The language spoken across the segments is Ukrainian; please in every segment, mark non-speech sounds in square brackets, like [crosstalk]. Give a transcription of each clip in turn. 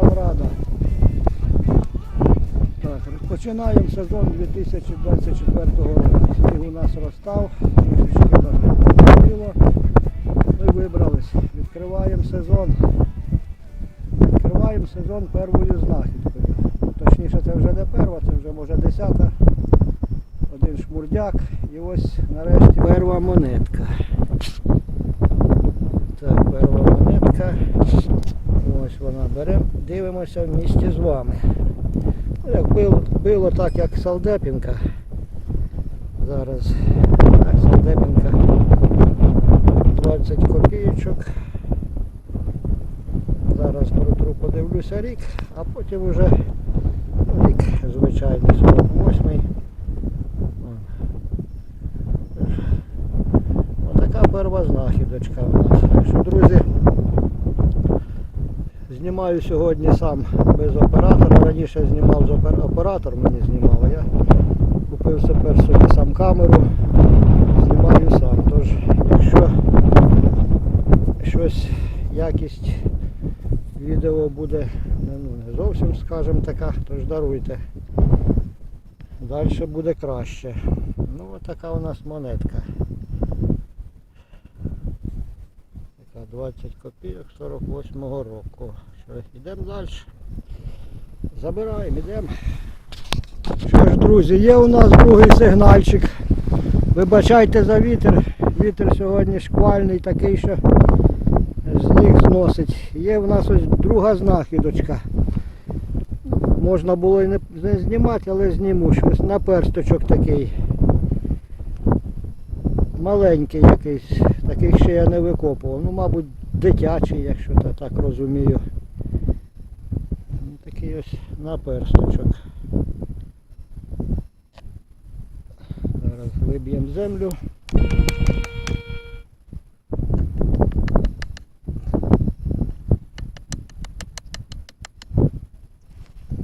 Каврада. Так, розпочинаємо сезон 2024 року. Сніг у нас розстав, трішечки біло. Ми вибрались. Відкриваємо сезон. Відкриваємо сезон первою знахідкою. Точніше, це вже не перва, це вже може десята. Один шмурдяк. І ось нарешті перва монетка. Так, перва монетка. Ось вона беремо, дивимося в місті з вами. Ну, Як було, було так, як Салдепінка. Зараз так, Салдепінка 20 копійочок. Зараз протру подивлюся рік, а потім вже рік звичайний 48-й. Отака перва знахідочка у нас. Так що, друзі, знімаю сьогодні сам без оператора. Раніше знімав з опер- оператор мені знімав, а я купив тепер собі сам камеру, знімаю сам. Тож, якщо щось якість відео буде ну, не зовсім, скажімо така, тож даруйте. Далі буде краще. Ну, отака у нас монетка. Така 20 копійок 48-го року. Що, йдемо далі. Забираємо, йдемо. Що ж, друзі, є у нас другий сигнальчик. Вибачайте за вітер. Вітер сьогодні шквальний такий, що сніг зносить. Є в нас ось друга знахідочка. Можна було і не, знімати, але зніму щось. Наперсточок такий. Маленький якийсь, таких ще я не викопував. Ну, мабуть, дитячий, якщо так розумію. Ну, Такий ось наперсточок. Зараз виб'ємо землю.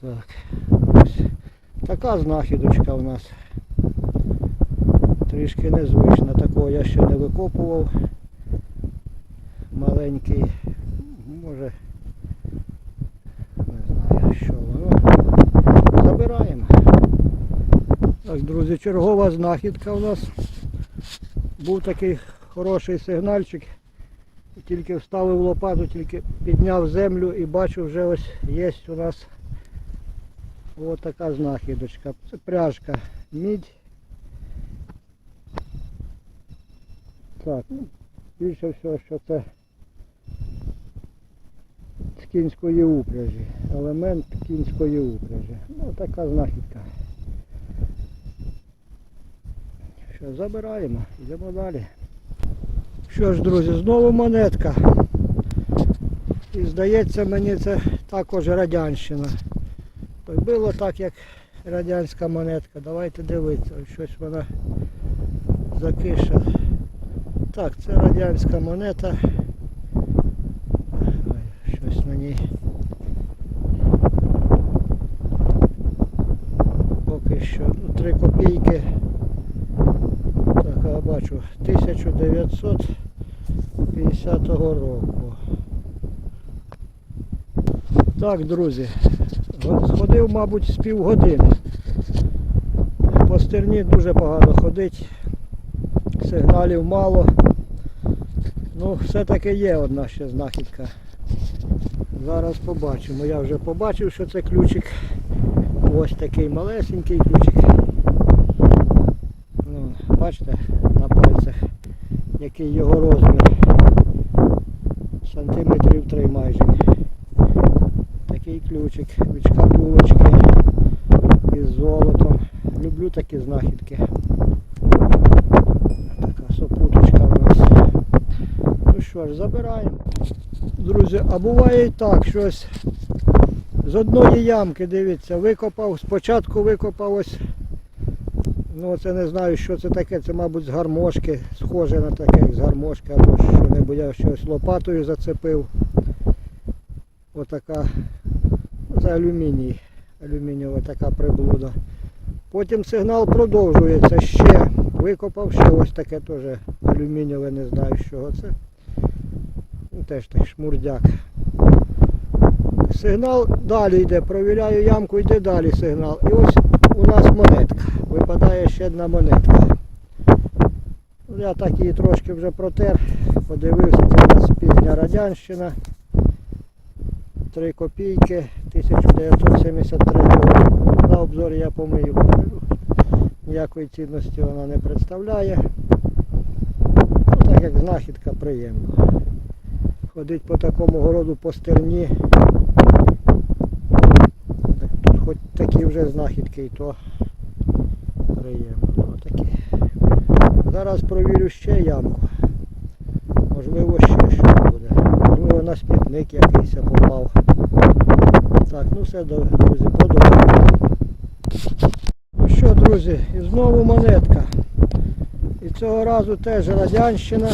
Так, ось така знахідочка у нас. Трішки незвична, такого я ще не викопував. Маленький, може, не знаю що воно. Забираємо. Так, друзі, чергова знахідка у нас. Був такий хороший сигнальчик. Тільки вставив лопату, тільки підняв землю і бачу вже ось є у нас ось така знахідочка. Це пряжка. Мідь. Так, ну, більше всього, що це з кінської упряжі. Елемент кінської упряжі. Ну, така знахідка. Що, забираємо, йдемо далі. Що ж, друзі, знову монетка. І здається мені це також радянщина. Ой, Було так, як радянська монетка. Давайте дивитися. Щось вона закиша. Так, це радянська монета. Ой, Щось на ній. Поки що ну, 3 копійки. Так, я бачу, 1950 року. Так, друзі, сходив, мабуть, з півгодини. По стерні дуже погано ходить, сигналів мало. Ну, все-таки є одна ще знахідка. Зараз побачимо. Я вже побачив, що це ключик. Ось такий малесенький ключик. Ну, бачите на пальцях, який його розмір. Сантиметрів 3 майже. Такий ключик від шкатулочки із золотом. Люблю такі знахідки. Така сопуточка в нас. Ну що ж, забираємо. Друзі, а буває і так, щось з одної ямки, дивіться, викопав, спочатку викопав ось Ну це не знаю, що це таке, це, мабуть, з гармошки, схоже на таке, як з гармошки, або що-небудь я щось лопатою зацепив. Отака, це алюміній, алюмінієва така приблуда. Потім сигнал продовжується ще. Викопав ще ось таке теж алюмінієве, не знаю з чого це. Ну, теж так шмурдяк. Сигнал далі йде, провіряю ямку, йде далі сигнал. І ось у нас монетка. Випадає ще одна монетка. Ну, Я так її трошки вже протер, подивився, це у нас пізня радянщина. 3 копійки 1973 року. На обзорі я помию покажу. Ніякої цінності вона не представляє. Ну, так як знахідка приємна. Ходить по такому городу по стерні. Тут хоч такі вже знахідки і то приємно. Ну, такі. Зараз провірю ще ямку. Можливо, ще щось буде. Можливо, на смітник якийсь попав. Так, ну все, друзі, продовжуємо. Ну що, друзі, і знову монетка. І цього разу теж радянщина.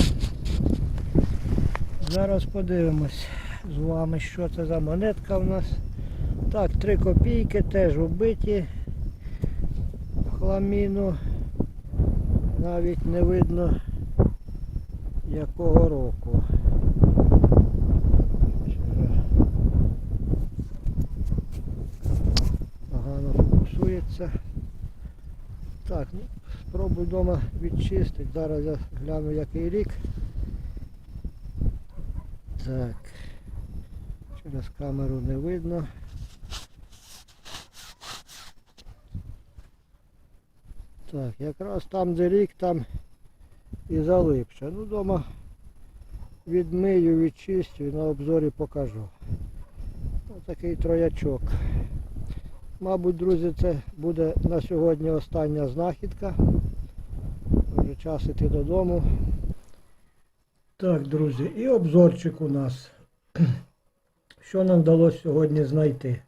Зараз подивимось з вами, що це за монетка в нас. Так, 3 копійки теж вбиті. в Хламіну. Навіть не видно якого року. Погано фокусується. Так, ну, спробую вдома відчистити. Зараз я гляну який рік. Так. Через камеру не видно. Так, якраз там, де рік, там і залипше. Ну, вдома відмию, відчистю і на обзорі покажу. Ось такий троячок. Мабуть, друзі, це буде на сьогодні остання знахідка. Вже час іти додому. Так, друзі, і обзорчик у нас. [clears throat] Що нам вдалося сьогодні знайти?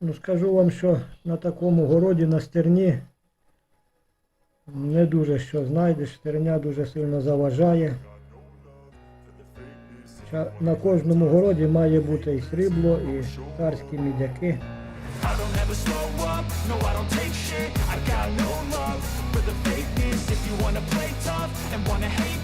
Ну, скажу вам, що на такому городі на стерні не дуже що знайдеш, стерня дуже сильно заважає. На кожному городі має бути і срібло, і царські мідяки. If you wanna play tough and wanna hate